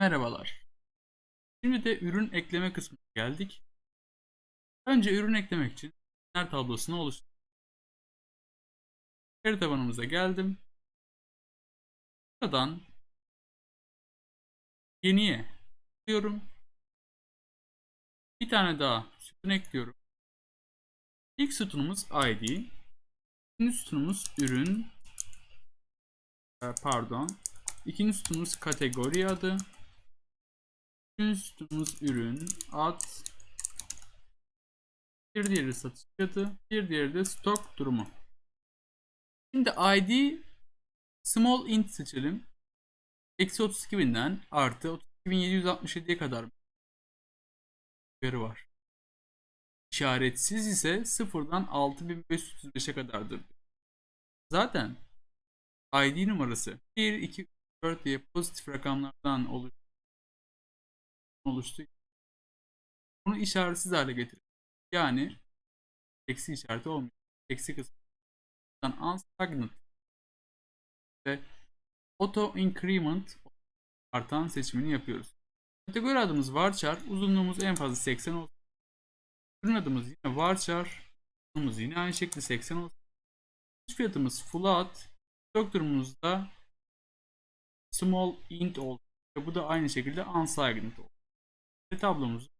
Merhabalar. Şimdi de ürün ekleme kısmına geldik. Önce ürün eklemek için ürünler tablosunu oluşturdum. Veri tabanımıza geldim. Buradan yeniye diyorum. Bir tane daha sütun ekliyorum. İlk sütunumuz ID. İkinci sütunumuz ürün. Ee, Pardon. İkinci sütunumuz kategori adı. Sütunumuz ürün, ad. Bir diğeri satış fiyatı. Bir diğeri de stok durumu. Şimdi ID small int seçelim. Eksi 32.000'den artı 32.767'ye kadar veri var. İşaretsiz ise sıfırdan 6535'e kadardır. Zaten ID numarası 1, 2, 3, 4 diye pozitif rakamlardan oluşuyor oluştu. Bunu işaretsiz hale getir. Yani eksi işareti olmuyor. Eksi kısmından unstagnant ve auto increment artan seçimini yapıyoruz. Kategori adımız varchar, uzunluğumuz en fazla 80 olsun. Ürün adımız yine varchar, uzunluğumuz yine aynı şekilde 80 olsun. Fiyatımız float, stok durumumuzda small int olsun. Ve bu da aynı şekilde unsigned olsun. Ve tablomuzu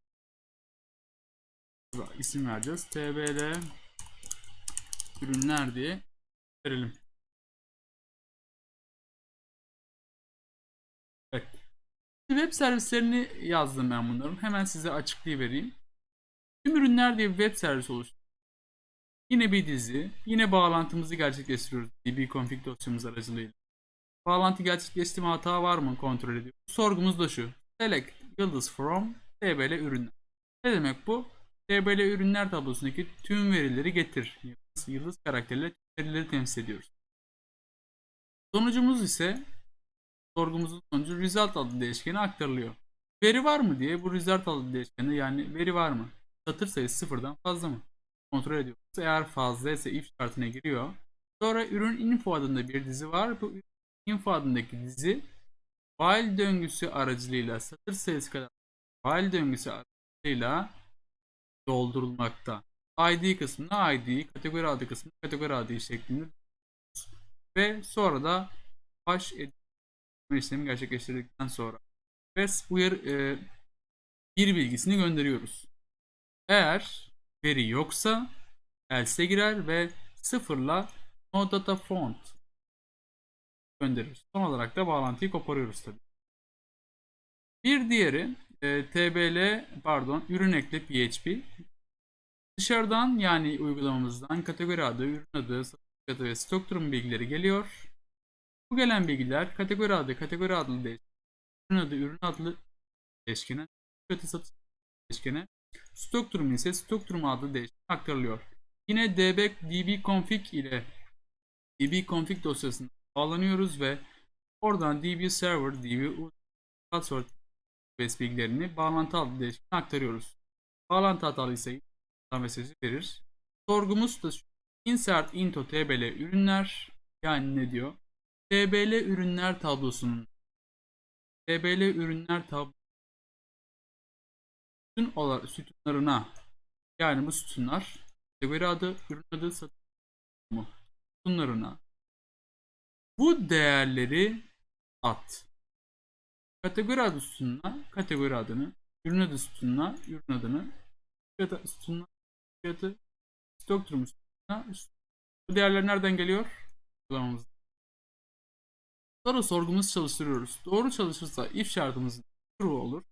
isim vereceğiz. TBL ürünler diye verelim. Evet. Web servislerini yazdım ben bunların. Hemen size açıklayıvereyim. Tüm ürünler diye bir web servis oluşturduk. Yine bir dizi, yine bağlantımızı gerçekleştiriyoruz dbconfig dosyamız aracılığıyla. Bağlantı gerçekleşti mi hata var mı kontrol ediyoruz. Sorgumuz da şu. Select yıldız from TBL ürünler. Ne demek bu? TBL ürünler tablosundaki tüm verileri getir. Yıldız, yıldız karakteriyle tüm verileri temsil ediyoruz. Sonucumuz ise sorgumuzun sonucu result adlı değişkene aktarılıyor. Veri var mı diye bu result adlı değişkende yani veri var mı? Satır sayısı sıfırdan fazla mı? Kontrol ediyoruz. Eğer fazla ise if şartına giriyor. Sonra ürün info adında bir dizi var. Bu info adındaki dizi while döngüsü aracılığıyla satır sayısı kadar while döngüsü aracılığıyla doldurulmakta. ID kısmına ID, kategori adı kısmına kategori adı şeklinde ve sonra da edilme işlemi gerçekleştirdikten sonra ve uyar e, bir bilgisini gönderiyoruz. Eğer veri yoksa else'e girer ve sıfırla no data font gönderir. Son olarak da bağlantıyı koparıyoruz tabi. Bir diğeri e, TBL pardon ürün ekle PHP. Dışarıdan yani uygulamamızdan kategori adı, ürün adı, satış ve stok durum bilgileri geliyor. Bu gelen bilgiler kategori adı, kategori adlı değişken, ürün adı, ürün adlı değişkene, fiyatı satış değişkene, stok durumu ise stok durumu adlı değişkene aktarılıyor. Yine db, dbconfig ile dbconfig dosyasına bağlanıyoruz ve oradan db server, db password adres bilgilerini bağlantı adlı değişkene aktarıyoruz. Bağlantı hatalıysa hata mesajı verir. Sorgumuz da şu. Insert into tbl ürünler yani ne diyor? tbl ürünler tablosunun tbl ürünler tablosunun olarak sütunlarına yani bu sütunlar kategori adı, ürün adı, satın mu sütunlarına bu değerleri at. Kategori adı sütununa kategori adını, ürün adı sütununa ürün adını, fiyatı sütununa fiyatı, stok durumu sütununa bu değerler nereden geliyor? Uygulamamızda. Sonra sorgumuzu çalıştırıyoruz. Doğru çalışırsa if şartımız true olur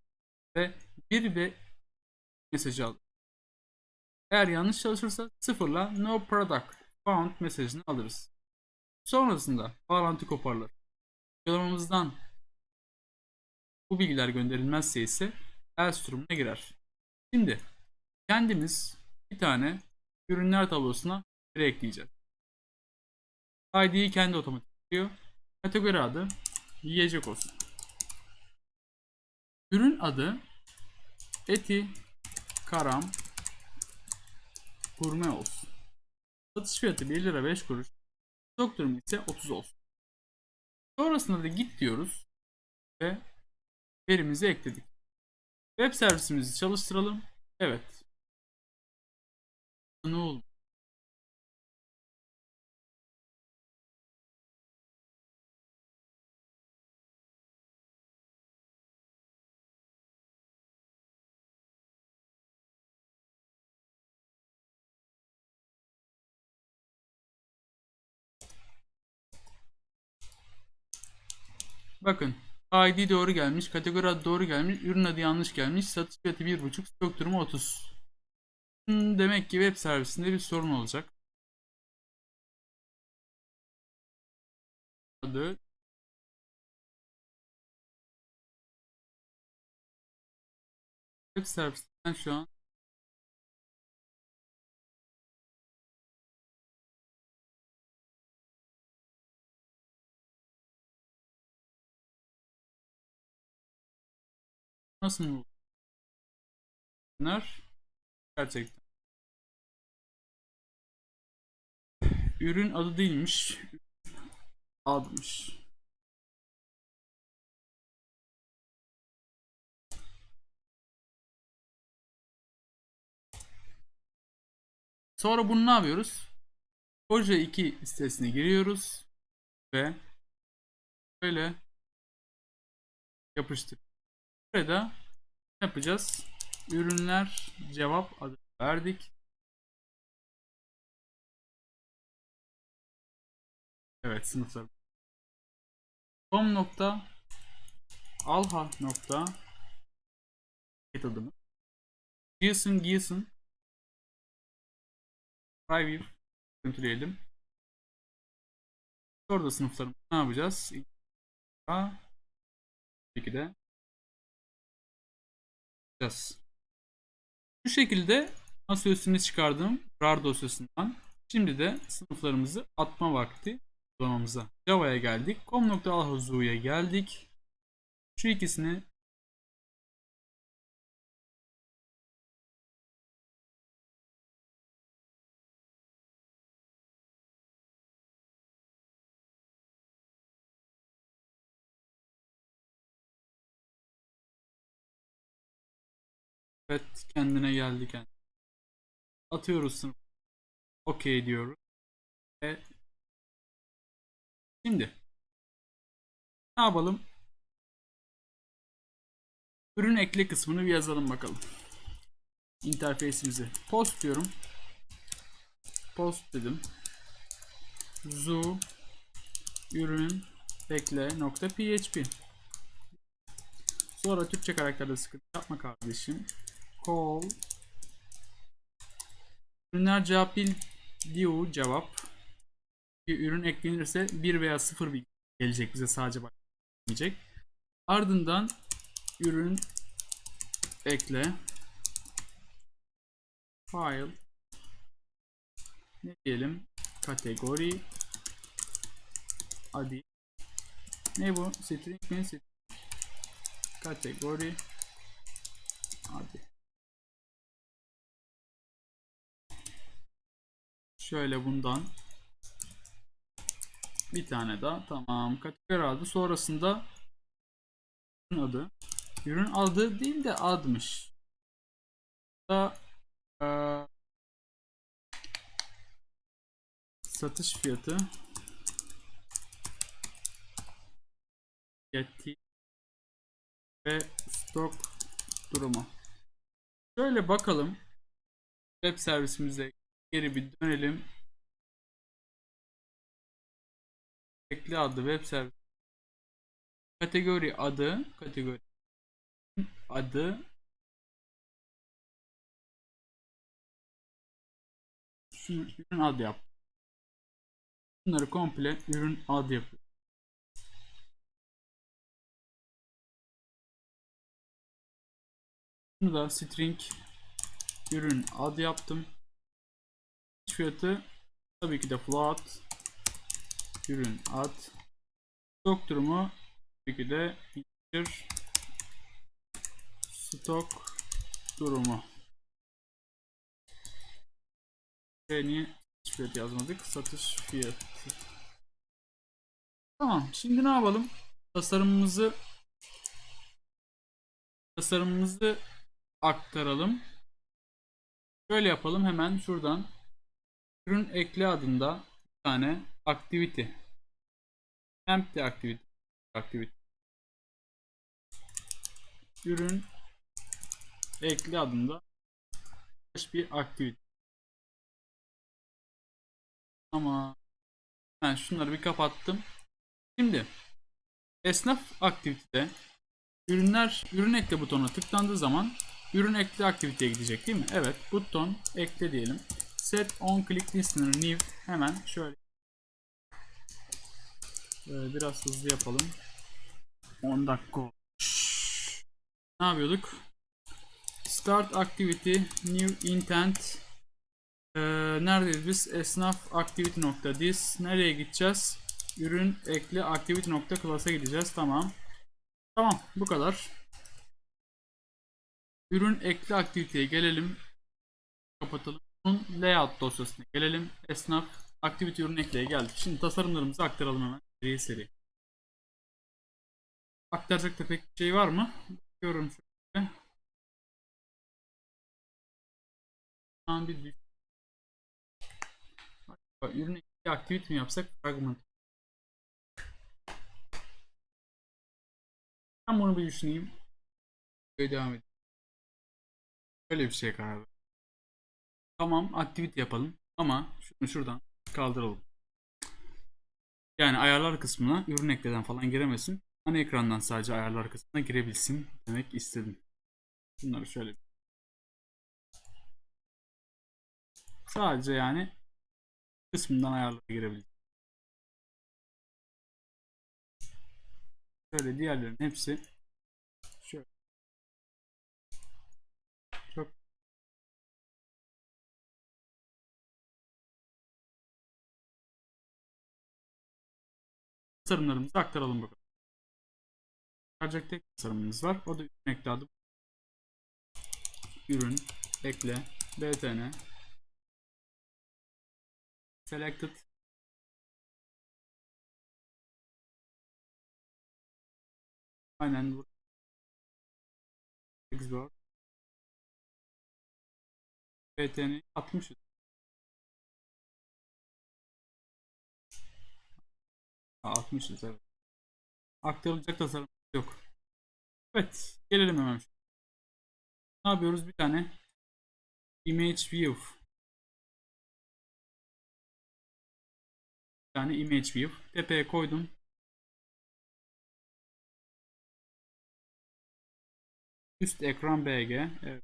ve bir ve mesajı alır. Eğer yanlış çalışırsa sıfırla no product found mesajını alırız. Sonrasında bağlantı koparılır. Uygulamamızdan bu bilgiler gönderilmezse ise else durumuna girer. Şimdi kendimiz bir tane ürünler tablosuna veri ekleyeceğiz. ID'yi kendi otomatik yapıyor. Kategori adı yiyecek olsun. Ürün adı eti karam gurme olsun. Satış fiyatı 1 lira 5 kuruş. Durumu ise 30 olsun. Sonrasında da git diyoruz ve verimizi ekledik. Web servisimizi çalıştıralım. Evet. Ne oldu? Bakın ID doğru gelmiş, kategori adı doğru gelmiş, ürün adı yanlış gelmiş, satış fiyatı 1.5, stok durumu 30. Hmm, Demek ki web servisinde bir sorun olacak. Adı web servisinden şu an nasıl mı Bunlar gerçekten. Ürün adı değilmiş. Admış. Sonra bunu ne yapıyoruz? Proje 2 sitesine giriyoruz ve böyle yapıştır. Burada ne yapacağız? Ürünler cevap adı verdik. Evet sınıflar. Com nokta alha nokta get adımı. Gilson Gilson private görüntüleyelim. Orada sınıflarımızı ne yapacağız? A şekilde yapacağız. Bu şekilde masaüstüne çıkardığım RAR dosyasından şimdi de sınıflarımızı atma vakti uygulamamıza. Java'ya geldik. com.alhazu'ya geldik. Şu ikisini Evet kendine geldi kendine. Atıyoruz sınıf. Okey diyoruz. Ve şimdi ne yapalım? Ürün ekle kısmını bir yazalım bakalım. İnterfeysimizi post diyorum. Post dedim. Zoo ürün ekle nokta php. Sonra Türkçe karakterde sıkıntı yapma kardeşim. Call. Ürünler cevap bil diyor cevap. Bir ürün eklenirse 1 veya 0 bir gelecek bize sadece bak diyecek. Ardından ürün ekle. File. Ne diyelim? Kategori. Adi ne bu? String mi? String. Kategori. Adi şöyle bundan bir tane daha. Tamam kategori adı sonrasında ürün adı. Ürün adı değil de admış. Da eee, satış fiyatı. Yetti ve stok durumu. Şöyle bakalım. Web servisimize geri bir dönelim. Ekle adlı web servis kategori adı kategori adı. Ürün adı yap. Bunları komple ürün adı yapıyor bunu da string ürün adı yaptım fiyatı tabii ki de float ürün ad stok durumu tabii ki de integer stok durumu ve niye fiyatı yazmadık satış fiyatı tamam şimdi ne yapalım tasarımımızı tasarımımızı aktaralım. Şöyle yapalım hemen şuradan. Ürün ekle adında bir tane activity. Empty activity. activity. Ürün ekle adında boş bir activity. Ama ben şunları bir kapattım. Şimdi esnaf aktivitede ürünler ürün ekle butonuna tıklandığı zaman ürün ekle aktiviteye gidecek değil mi? Evet buton ekle diyelim. Set on click listener new hemen şöyle Böyle biraz hızlı yapalım. 10 dakika. Ne yapıyorduk? Start activity new intent ee, neredeyiz biz? Esnaf activity nokta this. Nereye gideceğiz? Ürün ekle activity nokta class'a gideceğiz. Tamam. Tamam. Bu kadar. Ürün ekle aktiviteye gelelim. Kapatalım. Layout dosyasına gelelim. Esnaf activity ürün ekleye geldik. Şimdi tasarımlarımızı aktaralım hemen. Seri seri. Aktaracak da pek bir şey var mı? Bakıyorum şöyle. An bir düş- Bak, ürün activity mi yapsak fragment. Ben bunu bir düşüneyim. Böyle devam edeyim. Böyle bir şeye karar. Tamam activity yapalım ama şunu şuradan kaldıralım. Yani ayarlar kısmına ürün ekleden falan giremesin. Ana ekrandan sadece ayarlar kısmına girebilsin demek istedim. Bunları şöyle sadece yani kısmından ayarlara girebilir. Şöyle diğerlerin hepsi tasarımlarımızı aktaralım bakalım. Aktaracak tek tasarımımız var. O da ürün adı. Ürün ekle btn selected aynen export btn'i atmışız. Ha, atmışız evet. Aktarılacak tasarım yok. Evet. Gelelim hemen. Ne yapıyoruz? Bir tane image view. Bir tane image view. Tepeye koydum. Üst ekran BG. Evet.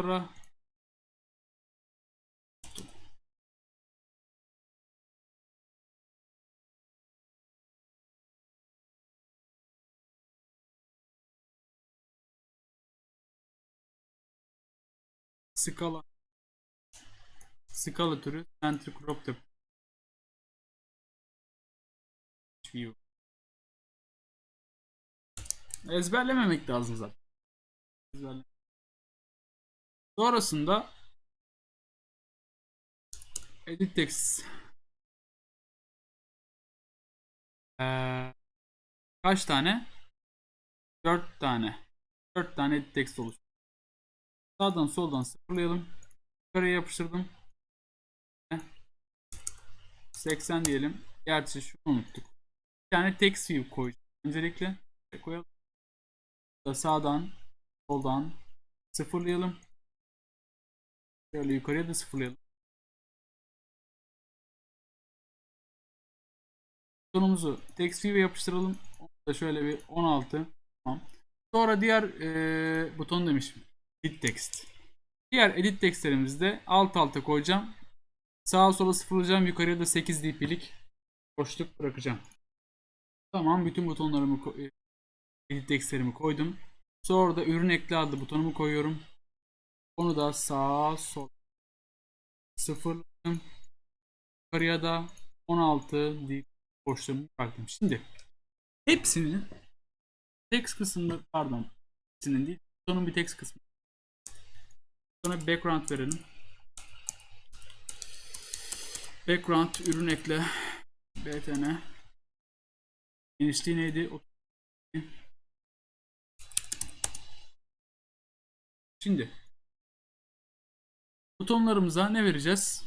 Sonra skala skala türü center crop tip view. Ezberlememek lazım zaten. Ezberle. Sonrasında edit text ee, kaç tane? 4 tane. 4 tane edit text oluştu. Sağdan soldan sıfırlayalım. Yukarıya yapıştırdım. 80 diyelim. Gerçi şunu unuttuk. Bir tane text view koyacağım. Öncelikle koyalım. Sağdan soldan sıfırlayalım. Şöyle yukarıya da sıfırlayalım. Butonumuzu text view'e yapıştıralım. Onu da şöyle bir 16. Tamam. Sonra diğer e, buton demişim. Edit text. Diğer edit textlerimizde alt alta koyacağım. Sağa sola sıfırlayacağım. Yukarıya da 8 dp'lik boşluk bırakacağım. Tamam. Bütün butonlarımı ko- edit textlerimi koydum. Sonra da ürün ekle adlı butonumu koyuyorum. Onu da sağa sol sıfırladım. Yukarıya da 16 dip boşluğumu bıraktım. Şimdi hepsinin text kısmında pardon hepsinin değil butonun bir text kısmı. Sonra background verelim. Background ürün ekle. btn. Genişliği neydi? Şimdi butonlarımıza ne vereceğiz?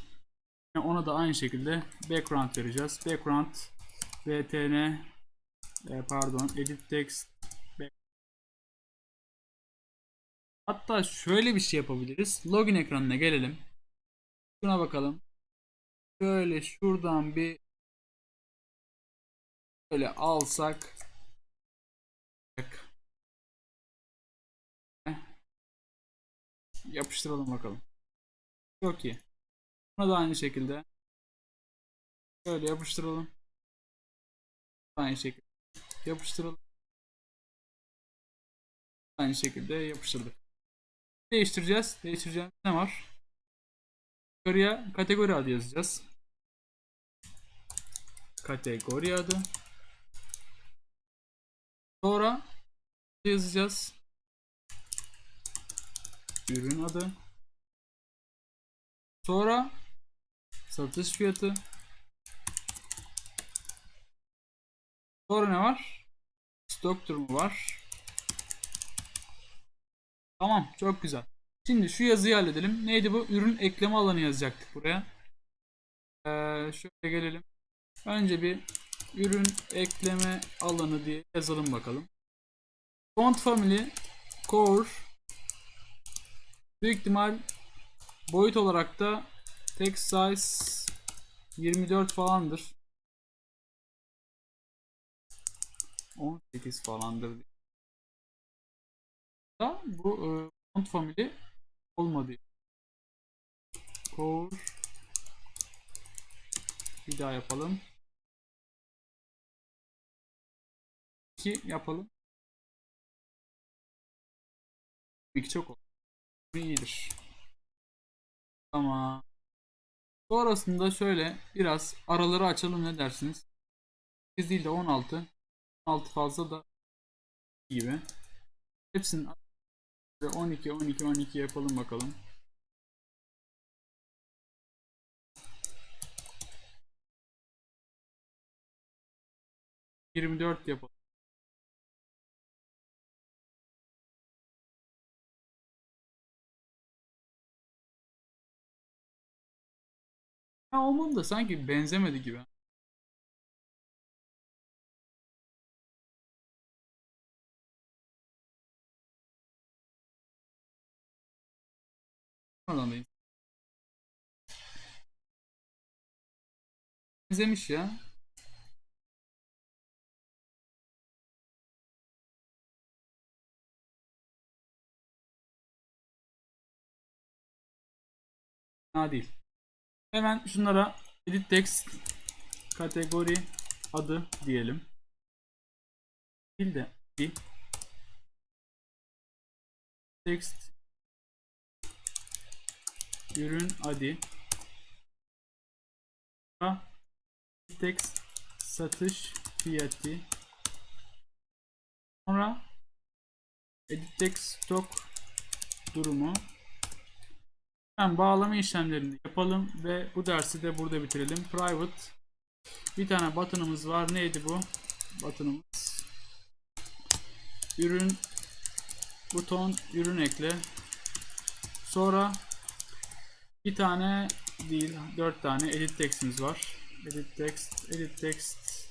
Yani ona da aynı şekilde background vereceğiz. Background btn e, pardon edit text Hatta şöyle bir şey yapabiliriz. Login ekranına gelelim. Şuna bakalım. Şöyle şuradan bir böyle alsak yapıştıralım bakalım. Çok iyi. Buna da aynı şekilde şöyle yapıştıralım. Aynı şekilde yapıştıralım. Aynı şekilde yapıştırdık. Değiştireceğiz. Değiştireceğimiz ne var? Yukarıya kategori adı yazacağız. Kategori adı. Sonra yazacağız. Ürün adı. Sonra satış fiyatı. Sonra ne var? Stok durumu var. Tamam, çok güzel. Şimdi şu yazıyı halledelim. Neydi bu? Ürün ekleme alanı yazacaktık buraya. Ee, şöyle gelelim. Önce bir ürün ekleme alanı diye yazalım bakalım. Font family core büyük ihtimal boyut olarak da text size 24 falandır. 18 falandır. Da bu e, font family olmadı. Core bir daha yapalım. 2 yapalım. 2 çok oldu. İyidir. Tamam. Sonrasında şöyle biraz araları açalım ne dersiniz? 8 değil de 16. 16 fazla da gibi. Hepsinin 12 12 12 yapalım bakalım. Yirmi dört yapalım. Ya olmadı da sanki benzemedi gibi. Oradan da benzemiş ya. Değil. Hemen şunlara edit text kategori adı diyelim. Değil de bir. Text. Ürün adı text satış fiyatı. Sonra edit text stock durumu Hemen bağlama işlemlerini yapalım ve bu dersi de burada bitirelim. Private bir tane button'ımız var. Neydi bu? Button'ımız ürün buton ürün ekle. Sonra bir tane değil dört tane edit text'imiz var. Edit text, edit text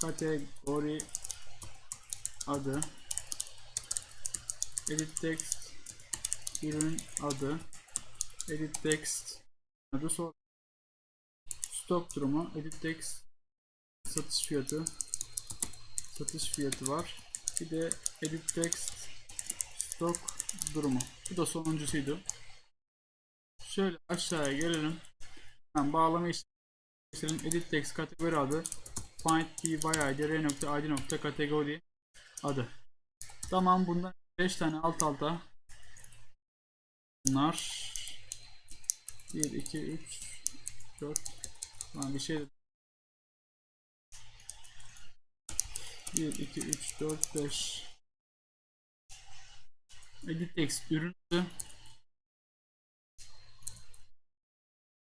kategori adı edit text ürün adı edit text. Adı sonra stok durumu. Edit text. Satış fiyatı. Satış fiyatı var. Bir de edit text. Stok durumu. Bu da sonuncusuydu. Şöyle aşağıya gelelim. Ben bağlama işlerim edit text kategori adı. Find by kategori adı. Tamam bundan 5 tane alt alta. Bunlar 1, 2, 3, 4. Lan bir şey 1, 2, 3, 4, 5. Edit text ürünü.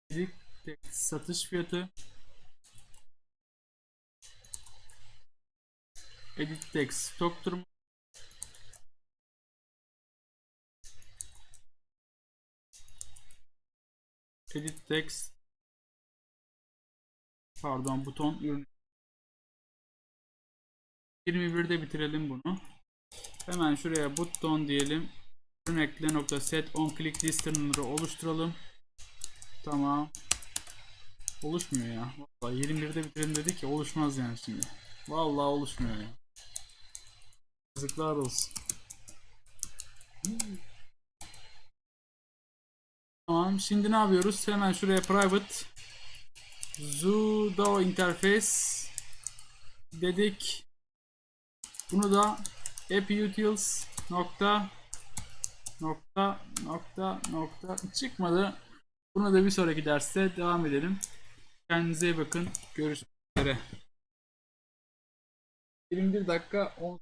Edit text satış fiyatı edit text stok durumu edit text pardon buton ürün 21'de bitirelim bunu. Hemen şuraya buton diyelim. Ürün ekle nokta set on click listener'ı oluşturalım. Tamam. Oluşmuyor ya. Vallahi 21'de bitirelim dedik ya oluşmaz yani şimdi. Vallahi oluşmuyor ya. Yazıklar olsun. Şimdi ne yapıyoruz? Hemen şuraya private sudo interface dedik. Bunu da apputils nokta nokta nokta nokta çıkmadı. Bunu da bir sonraki derste devam edelim. Kendinize iyi bakın. Görüşmek üzere. 21 dakika 10